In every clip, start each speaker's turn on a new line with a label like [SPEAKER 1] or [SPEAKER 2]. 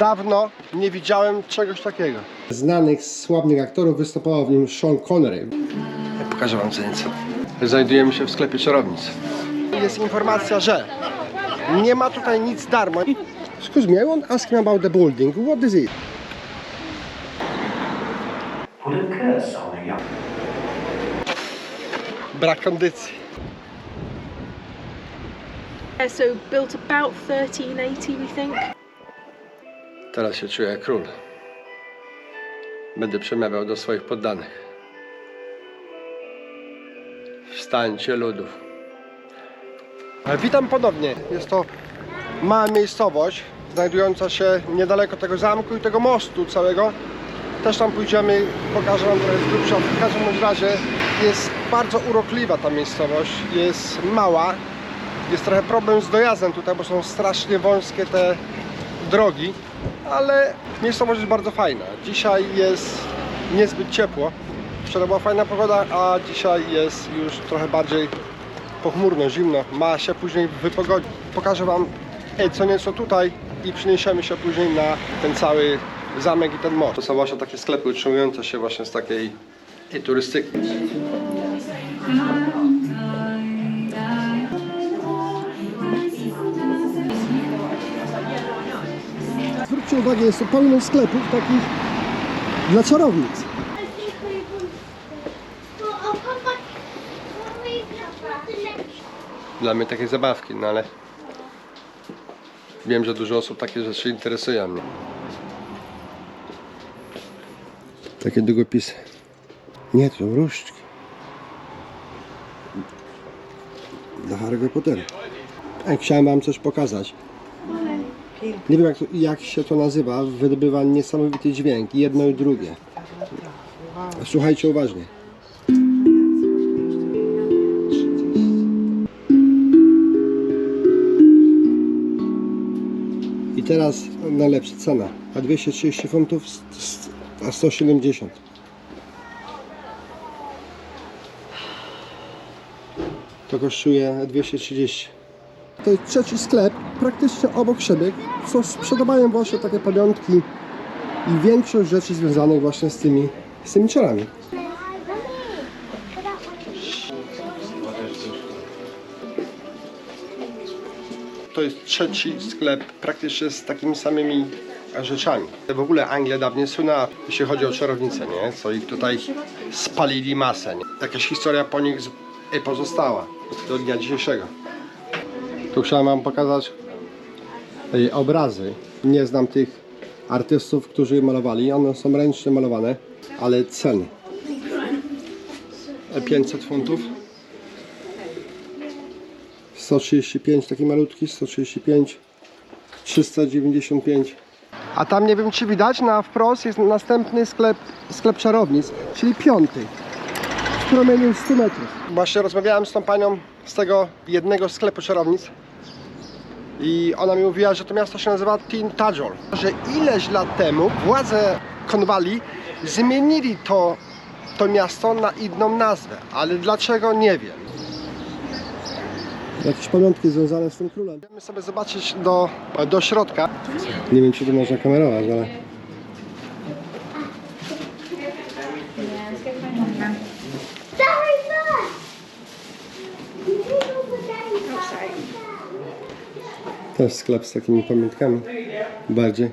[SPEAKER 1] Dawno nie widziałem czegoś takiego. Znanych, sławnych aktorów występował w nim Sean Connery. Pokażę wam co nieco. Znajdujemy się w sklepie czarownic. Jest informacja, że nie ma tutaj nic darmo. Excuse me, I want ask him about the building. What is it? Brak kondycji.
[SPEAKER 2] So built about 1380, we think.
[SPEAKER 1] Teraz się czuję jak król. Będę przemawiał do swoich poddanych. Wstańcie ludów. Witam ponownie. Jest to mała miejscowość, znajdująca się niedaleko tego zamku i tego mostu całego. Też tam pójdziemy, pokażę wam trochę z grubsza. W każdym razie jest bardzo urokliwa ta miejscowość. Jest mała. Jest trochę problem z dojazdem tutaj, bo są strasznie wąskie te drogi, ale miejscowość jest bardzo fajna. Dzisiaj jest niezbyt ciepło. Wczoraj była fajna pogoda, a dzisiaj jest już trochę bardziej pochmurno, zimno. Ma się później wypogodzić. Pokażę Wam co nieco tutaj i przeniesiemy się później na ten cały zamek i ten most. To są właśnie takie sklepy utrzymujące się właśnie z takiej ej, turystyki. Zwróćcie uwagę, jest to pełno sklepów takich dla czarownic. Dla mnie takie zabawki, no ale wiem, że dużo osób takie rzeczy interesuje mnie. Takie długopisy. Nie, to są różdżki. Dla Harry'ego Pottera. Ej, chciałem wam coś pokazać. Nie wiem jak, jak się to nazywa, wydobywa niesamowity dźwięk, jedno i drugie. Słuchajcie uważnie. I teraz najlepsza cena. A 230 funtów, a 170. To kosztuje 230. Trzeci sklep, praktycznie obok siebie, co sprzedawają właśnie takie pamiątki i większość rzeczy związanych właśnie z tymi, z tymi czarami. To jest trzeci sklep praktycznie z takimi samymi rzeczami. W ogóle Anglia dawniej słynęła, jeśli chodzi o czarownice, nie? Co ich tutaj spalili masę, nie? Jakaś historia po nich e, pozostała do dnia dzisiejszego. Tu chciałem wam pokazać e, obrazy. Nie znam tych artystów, którzy je malowali. One są ręcznie malowane, ale ceny. E, 500 funtów. 135 taki malutki, 135, 395. A tam nie wiem czy widać, na wprost jest następny sklep, sklep czarownic, czyli piąty. W promieniu 100 metrów. Właśnie rozmawiałem z tą panią z tego jednego sklepu czarownic i ona mi mówiła, że to miasto się nazywa Tin Tajol. Że ileś lat temu władze Konwali zmienili to, to miasto na inną nazwę, ale dlaczego nie wiem. Jakieś pamiątki związane z tym królem. Chcemy sobie zobaczyć do, do środka. Nie wiem, czy to można kamerować, ale... Też sklep z takimi pamiątkami. Bardziej.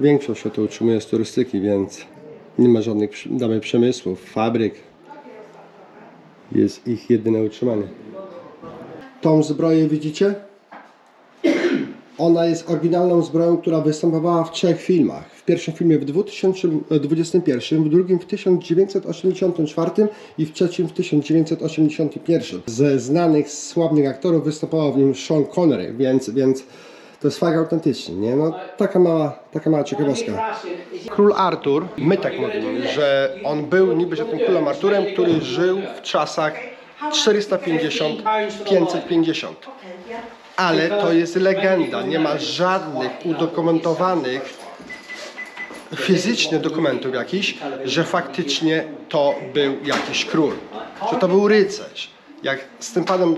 [SPEAKER 1] Większość się tu utrzymuje z turystyki, więc nie ma żadnych damy przemysłów, fabryk. Jest ich jedyne utrzymanie. Tą zbroję widzicie? Ona jest oryginalną zbroją, która występowała w trzech filmach. W pierwszym filmie w 2021, w drugim w 1984 i w trzecim w 1981. Ze znanych, sławnych aktorów występował w nim Sean Connery, więc, więc to jest fakt autentyczny, nie? No, taka mała, taka mała ciekawostka. Król Artur, my tak mówimy, że on był niby że tym królem Arturem, który żył w czasach 450-550. Ale to jest legenda, nie ma żadnych udokumentowanych fizycznych dokumentów jakichś, że faktycznie to był jakiś król, że to był rycerz. Jak z tym panem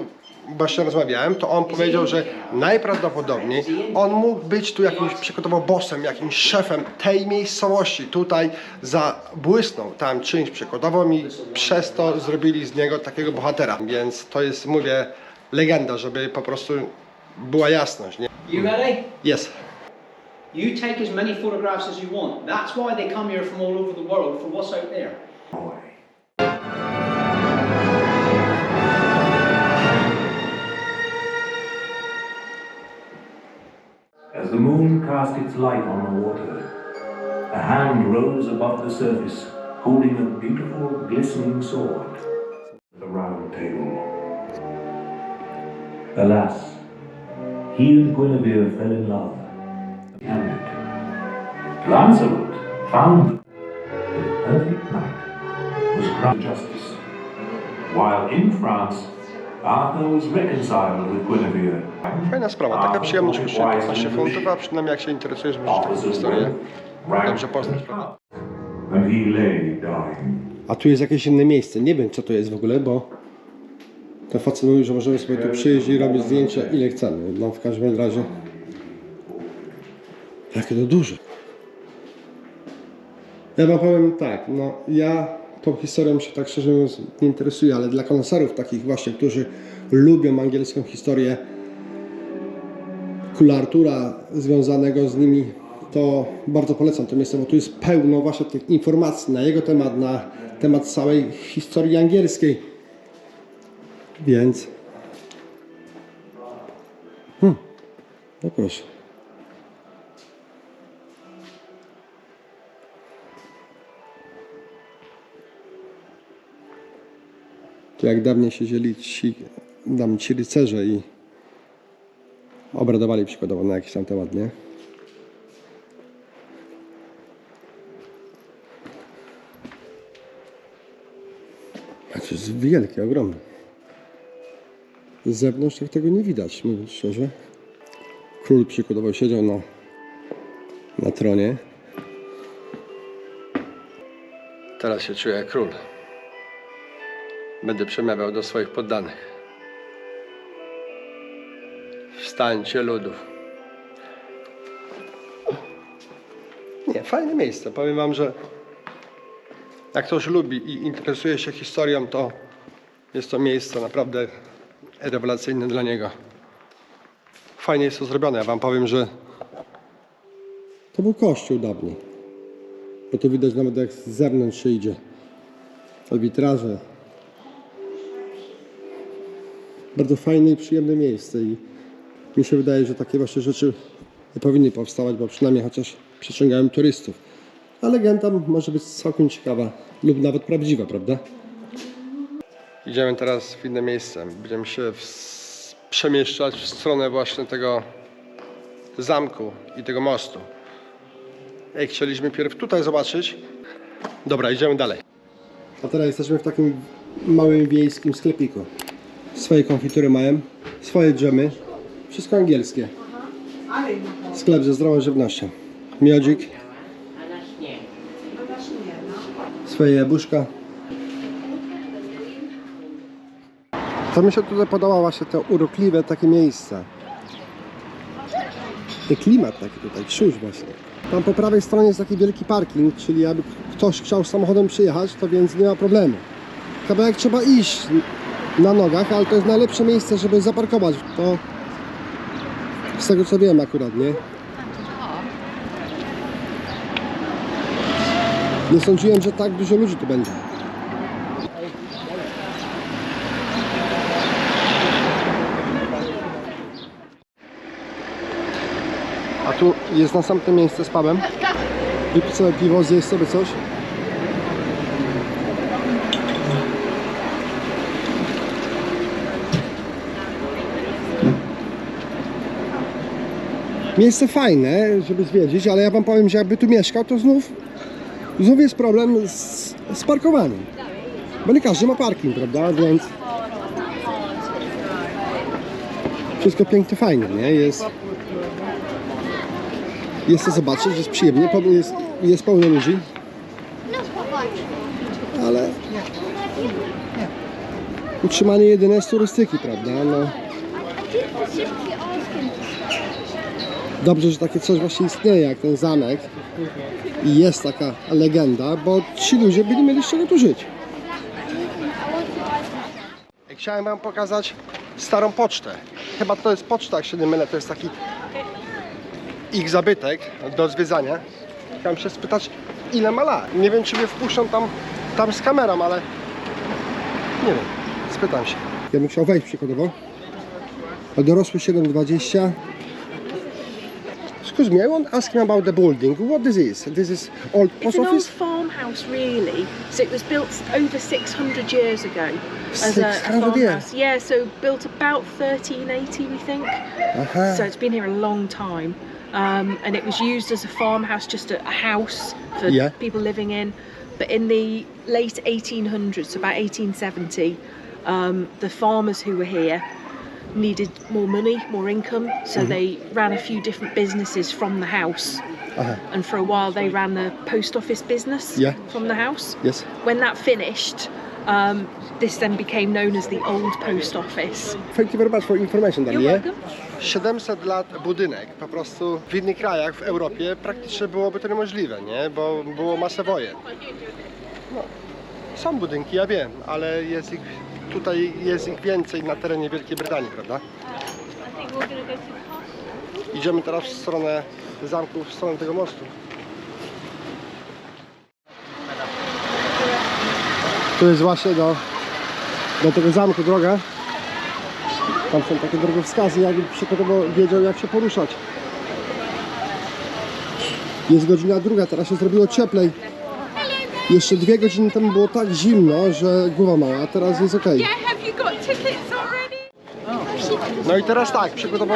[SPEAKER 1] właśnie rozmawiałem, to on powiedział, że najprawdopodobniej on mógł być tu jakimś przykładowo bossem, jakimś szefem tej miejscowości. Tutaj zabłysnął tam czymś przykładowym i przez to zrobili z niego takiego bohatera. Więc to jest, mówię, legenda, żeby po prostu była jasność. Nie?
[SPEAKER 3] You ready?
[SPEAKER 1] Jest.
[SPEAKER 3] You take as many photographs as you want. That's why they come here from all over the world for what's out there.
[SPEAKER 4] As the moon cast its light on the water, a hand rose above the surface, holding a beautiful, glistening sword. The round table. Alas, he and Guinevere fell in love. Hamlet. Lancelot found the perfect knight was crowned justice, while in France, Arthur was reconciled with Guinevere.
[SPEAKER 1] Fajna sprawa, taka przyjemność kosztuje 15 funtów, a przynajmniej jak się interesujesz w taką historię, dobrze poznać. prawda?
[SPEAKER 4] And he lay dying.
[SPEAKER 1] A tu jest jakieś inne miejsce. Nie wiem co to jest w ogóle, bo ten facet mówił, że możemy sobie tu przyjść i robić zdjęcia ile chcemy. No w każdym razie. Jakie to duże. Ja wam powiem tak, no ja tą historią się tak szczerze mówiąc nie interesuję, ale dla koneserów takich właśnie, którzy lubią angielską historię, króla Artura związanego z nimi, to bardzo polecam to miejsce, bo tu jest pełno właśnie tych informacji na jego temat, na temat całej historii angielskiej. Więc. Hmm. No proszę. To jak dawniej siedzieli ci, dam ci rycerze i obradowali przykładowo na jakiś tam temat, nie? A to jest wielkie, ogromne. Z zewnątrz tak tego nie widać, mówiąc szczerze. Król przykładowo siedział na, na tronie. Teraz się czuję jak król. Będę przemawiał do swoich poddanych. Wstańcie ludów. Nie, fajne miejsce. Powiem wam, że jak ktoś lubi i interesuje się historią, to jest to miejsce naprawdę rewelacyjne dla niego. Fajnie jest to zrobione. Ja wam powiem, że to był kościół dawniej. Bo to widać nawet jak z zewnątrz się idzie. Te witraże. Bardzo fajne i przyjemne miejsce i mi się wydaje, że takie właśnie rzeczy nie powinny powstawać, bo przynajmniej chociaż przyciągają turystów. A legenda może być całkiem ciekawa lub nawet prawdziwa, prawda? Idziemy teraz w inne miejsce. Będziemy się w... przemieszczać w stronę właśnie tego zamku i tego mostu. Ej, chcieliśmy pierw tutaj zobaczyć. Dobra, idziemy dalej. A teraz jesteśmy w takim małym wiejskim sklepiku. Swoje konfitury mają, swoje dżemy. Wszystko angielskie. Sklep ze zdrową żywnością. Miodzik. Swoje jabłuszka. To mi się tutaj podoba właśnie to urokliwe takie miejsce. Ten klimat taki tutaj, czuć właśnie. Tam po prawej stronie jest taki wielki parking, czyli jakby ktoś chciał samochodem przyjechać, to więc nie ma problemu. Kawałek trzeba iść na nogach, ale to jest najlepsze miejsce, żeby zaparkować. To z tego co wiem akurat, nie? Nie sądziłem, że tak dużo ludzi tu będzie. Tu jest następne miejsce z pubem. Wypić sobie piwo, zjeść sobie coś. Miejsce fajne, żeby zwiedzić, ale ja wam powiem, że jakby tu mieszkał, to znów, znów jest problem z, z parkowaniem. Bo nie każdy ma parking, prawda? Więc wszystko pięknie, fajnie, nie? Jest, jest to zobaczyć, jest przyjemnie, jest, jest pełno ludzi, ale utrzymanie jedyne z turystyki, prawda? No, dobrze, że takie coś właśnie istnieje, jak ten zamek. I jest taka legenda, bo ci ludzie byli mieli z czego tu żyć. Chciałem wam pokazać starą pocztę. Chyba to jest poczta, jak się nie mylę, to jest taki ich zabytek do zwiedzania. Chciałem się spytać, ile ma lat. Nie wiem, czy mnie wpuszczą tam, tam z kamerą, ale nie wiem, spytam się. Ja bym chciał wejść przykładowo. A dorosły 7,20. Excuse me, I want to ask him about the building. What this is? This is old
[SPEAKER 2] It's
[SPEAKER 1] post
[SPEAKER 2] an old
[SPEAKER 1] office?
[SPEAKER 2] farmhouse, really. So it was built over 600 years ago as a, a
[SPEAKER 1] 600 years?
[SPEAKER 2] Yeah, so built about 1380, we think.
[SPEAKER 1] Aha.
[SPEAKER 2] So it's been here a long time. Um, and it was used as a farmhouse, just a, a house for
[SPEAKER 1] Yeah.
[SPEAKER 2] people living in. But in the late 1800s, so about 1870, um, the farmers who were here needed more money, more income, so
[SPEAKER 1] Mm-hmm.
[SPEAKER 2] they ran a few different businesses from the house.
[SPEAKER 1] Aha.
[SPEAKER 2] And for a while, they ran the post office business
[SPEAKER 1] Yeah.
[SPEAKER 2] from the house.
[SPEAKER 1] Yes.
[SPEAKER 2] When that finished, um, this then became known as the old post office.
[SPEAKER 1] Thank you very much for information,
[SPEAKER 2] You're
[SPEAKER 1] Daniel.
[SPEAKER 2] welcome.
[SPEAKER 1] 700 lat budynek, po prostu w innych krajach w Europie praktycznie byłoby to niemożliwe, nie? Bo było masę wojen. No, są budynki, ja wiem, ale jest ich, tutaj jest ich więcej na terenie Wielkiej Brytanii, prawda? Idziemy teraz w stronę zamku, w stronę tego mostu. Tu jest właśnie do, do tego zamku droga. Tam są takie drogowskazy, jakby przykładowo wiedział jak się poruszać. Jest godzina druga, teraz się zrobiło cieplej. Jeszcze dwie godziny temu było tak zimno, że głowa mała, a teraz jest ok. No i teraz tak, przykładowo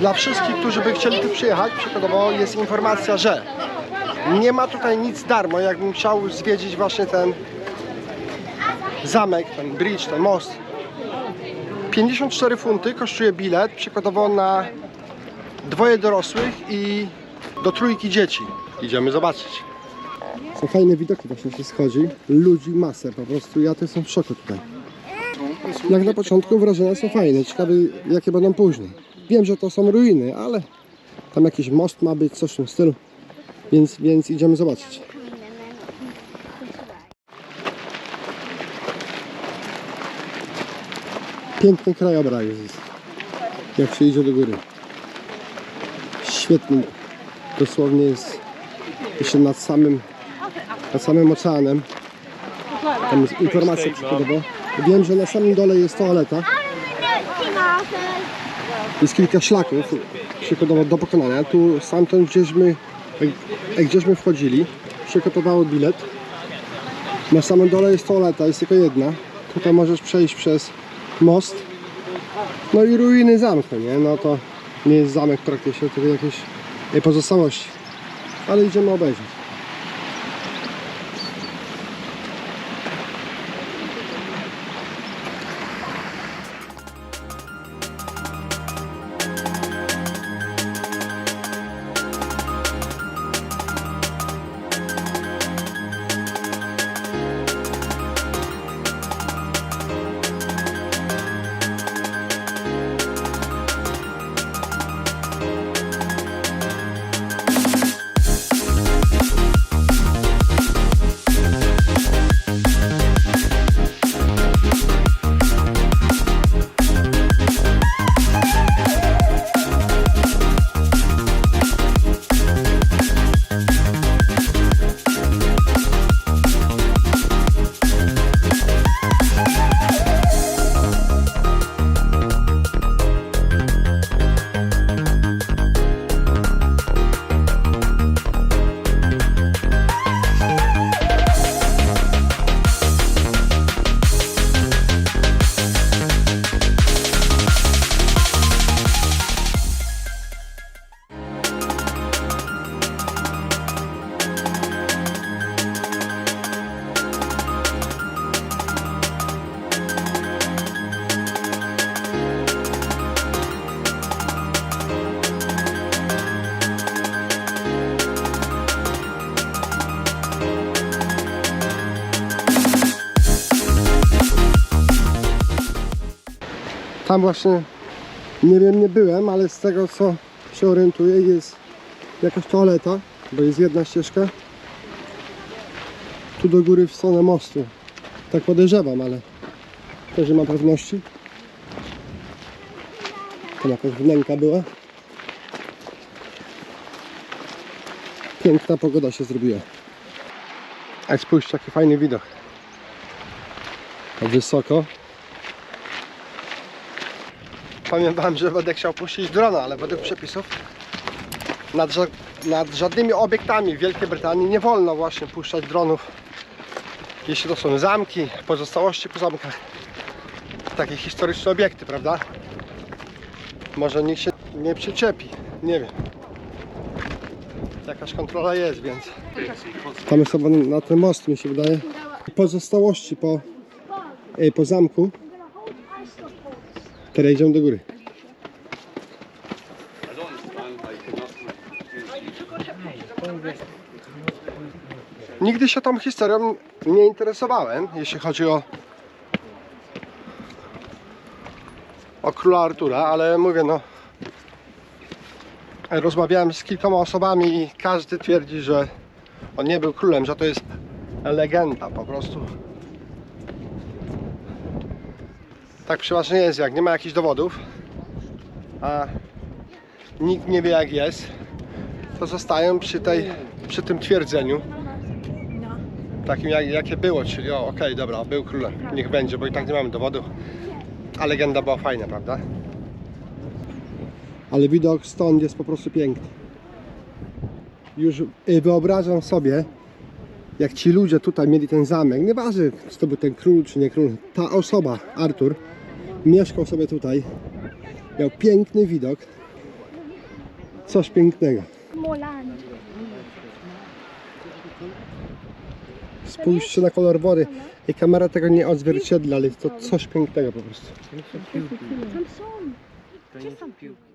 [SPEAKER 1] dla wszystkich, którzy by chcieli tu przyjechać, przykładowo jest informacja, że nie ma tutaj nic darmo, jakbym chciał zwiedzić właśnie ten zamek, ten bridge, ten most. 54 funty kosztuje bilet, przykładowo na dwoje dorosłych i do trójki dzieci. Idziemy zobaczyć. Są fajne widoki właśnie się schodzi. Ludzi masę po prostu. Ja to jestem w szoku tutaj. Jak na początku wrażenia są fajne. Ciekawe jakie będą później. Wiem, że to są ruiny, ale tam jakiś most ma być, coś w tym stylu. Więc, więc idziemy zobaczyć. Piękny krajobraz jest. Jak się idzie do góry. Świetny. Dosłownie jest jeszcze nad samym, nad samym oceanem. Tam jest informacja przykładowo. Wiem, że na samym dole jest toaleta. Jest kilka szlaków przykładowo do pokonania. Tu stamtąd gdzieśmy, jak gdzieśmy wchodzili, przygotowało bilet. Na samym dole jest toaleta, jest tylko jedna. Tutaj możesz przejść przez most. No i ruiny zamku, nie? No to nie jest zamek praktycznie, tylko jakieś e, pozostałości. Ale idziemy obejrzeć. Tam właśnie nie wiem, nie byłem, ale z tego co się orientuję jest jakaś toaleta, bo jest jedna ścieżka tu do góry w stronę mostu. Tak podejrzewam, ale też nie mam pewności. Tam jakaś wnęka była. Piękna pogoda się zrobiła. A spójrzcie, jaki fajny widok. Tak Wysoko. Pamiętam, że będę chciał puścić drona, ale według przepisów nad, ża- nad żadnymi obiektami w Wielkiej Brytanii nie wolno właśnie puszczać dronów. Jeśli to są zamki, pozostałości po zamkach. Takie historyczne obiekty, prawda? Może nikt się nie przyczepi, nie wiem. Jakaś kontrola jest, więc... Tam sobie na ten most, mi się wydaje. Pozostałości po, e, po zamku, które idą do góry. Nigdy się tą historią nie interesowałem, jeśli chodzi o o króla Artura, ale mówię no rozmawiałem z kilkoma osobami i każdy twierdzi, że on nie był królem, że to jest legenda po prostu. Tak przeważnie jest, jak nie ma jakichś dowodów, a nikt nie wie jak jest, to zostają przy, tej, przy tym twierdzeniu takim jak, jakie było, czyli o okej, dobra, był królem, niech będzie, bo i tak nie mamy dowodów, a legenda była fajna, prawda? Ale widok stąd jest po prostu piękny. Już y, wyobrażam sobie, jak ci ludzie tutaj mieli ten zamek, nieważne czy to był ten król czy nie król, ta osoba, Artur, mieszkał sobie tutaj, miał piękny widok, coś pięknego.
[SPEAKER 5] Molan.
[SPEAKER 1] Spójrzcie na kolor wody i kamera tego nie odzwierciedla, ale to coś pięknego po prostu.
[SPEAKER 5] Tam są. Gdzie są?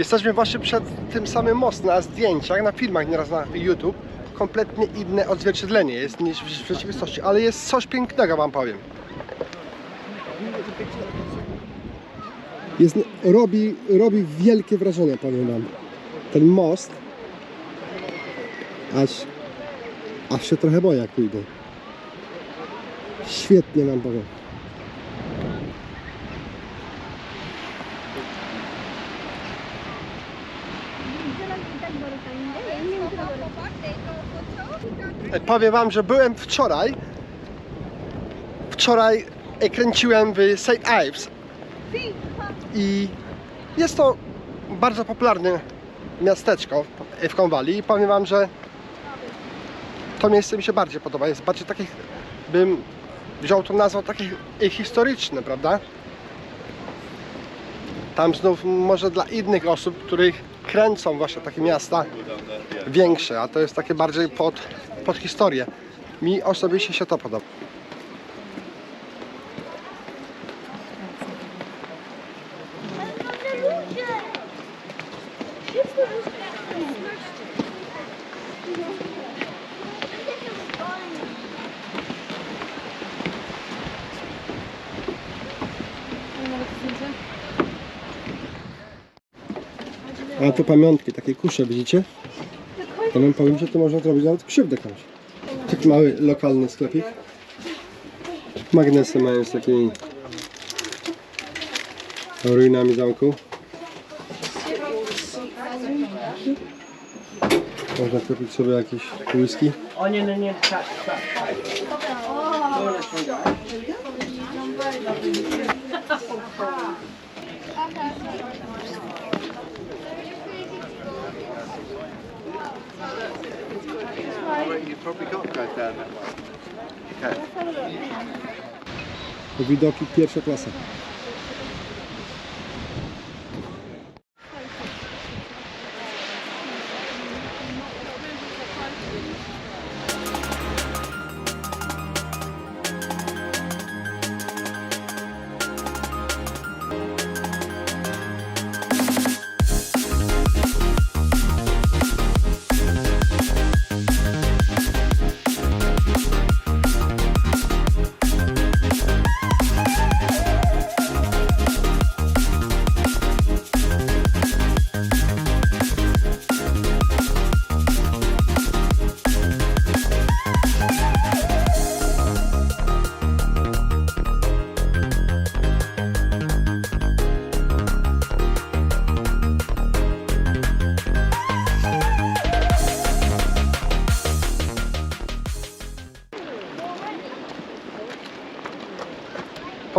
[SPEAKER 1] Jesteśmy właśnie przed tym samym mostem, na zdjęciach, na filmach, nieraz na YouTube. Kompletnie inne odzwierciedlenie jest niż w rzeczywistości, ale jest coś pięknego wam powiem. Jest, robi, robi wielkie wrażenie, powiem wam. Ten most, aż, aż się trochę boję jak idę. Świetnie wam powiem. Powiem wam, że byłem wczoraj. Wczoraj e, kręciłem w St. Ives. I jest to bardzo popularne miasteczko w- Cornwalli i powiem wam, że to miejsce mi się bardziej podoba. Jest bardziej takie, bym wziął tą nazwę takie e, historyczne, prawda? Tam znów może dla innych osób, których kręcą właśnie takie miasta większe, a to jest takie bardziej pod, pod historię. Mi osobiście się to podoba. A tu pamiątki, takie kusze, widzicie? To powiem, że to można zrobić nawet krzywdę komuś. Taki mały, lokalny sklepik. Magnesy mają z takimi ruinami zamku. Można kupić sobie jakieś whisky. Widoki pierwsza klasa.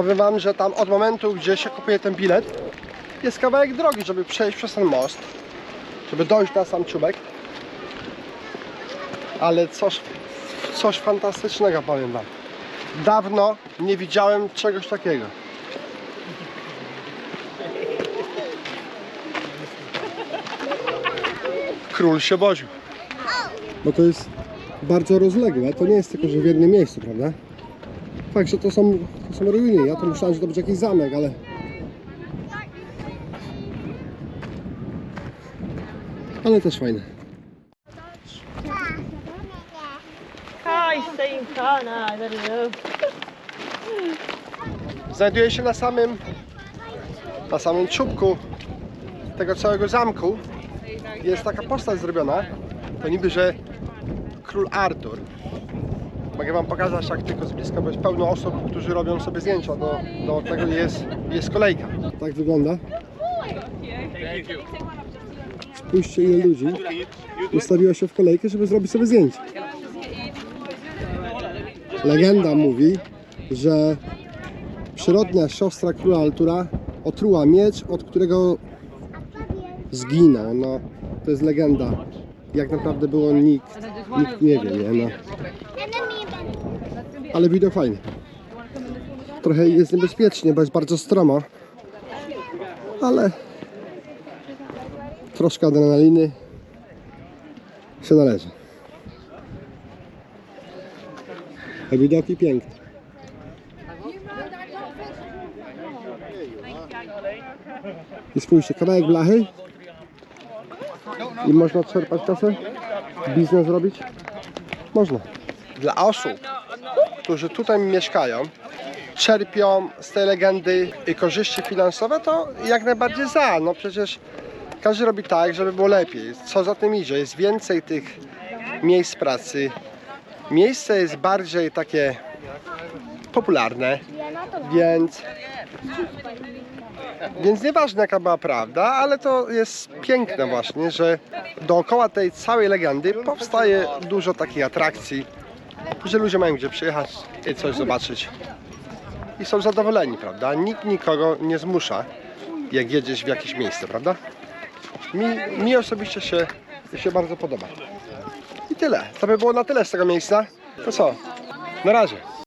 [SPEAKER 1] Powiem wam, że tam od momentu, gdzie się kupuje ten bilet, jest kawałek drogi, żeby przejść przez ten most, żeby dojść na sam czubek. Ale coś, coś fantastycznego powiem wam. Dawno nie widziałem czegoś takiego. Król się woził. Bo to jest bardzo rozległe, to nie jest tylko, że w jednym miejscu, prawda? Fakt, że to są, to są ruiny. Ja to myślałem, że to będzie jakiś zamek, ale... Ale też fajne.
[SPEAKER 5] Don't know.
[SPEAKER 1] Znajduje się na samym na samym czubku tego całego zamku jest taka postać zrobiona to niby, że król Artur mogę wam pokazać jak tylko z bliska, bo jest pełno osób, którzy robią sobie zdjęcia do, do tego jest, jest kolejka tak wygląda spójrzcie ile ludzi ustawiło się w kolejkę, żeby zrobić sobie zdjęcie legenda mówi, że przyrodnia siostra króla Artura otruła miecz, od którego zginął. No, to jest legenda. Jak naprawdę było nikt, nikt nie wie, nie? No. Ale widok fajny. Trochę jest niebezpiecznie, bo jest bardzo stromo. Ale troszkę adrenaliny się należy. A widoki piękne. I spójrzcie, kawałek blachy i można czerpać kasę, biznes robić. Można. Dla osób, którzy tutaj mieszkają, czerpią z tej legendy korzyści finansowe, to jak najbardziej za. No przecież każdy robi tak, żeby było lepiej. Co za tym idzie? Jest więcej tych miejsc pracy. Miejsce jest bardziej takie popularne, więc więc nieważne jaka była prawda, ale to jest piękne właśnie, że dookoła tej całej legendy powstaje dużo takich atrakcji, że ludzie mają gdzie przyjechać i coś zobaczyć. I są zadowoleni, prawda? Nikt nikogo nie zmusza, jak jedziesz w jakieś miejsce, prawda? Mi, mi osobiście się, się bardzo podoba. I tyle. To by było na tyle z tego miejsca. To co? Na razie.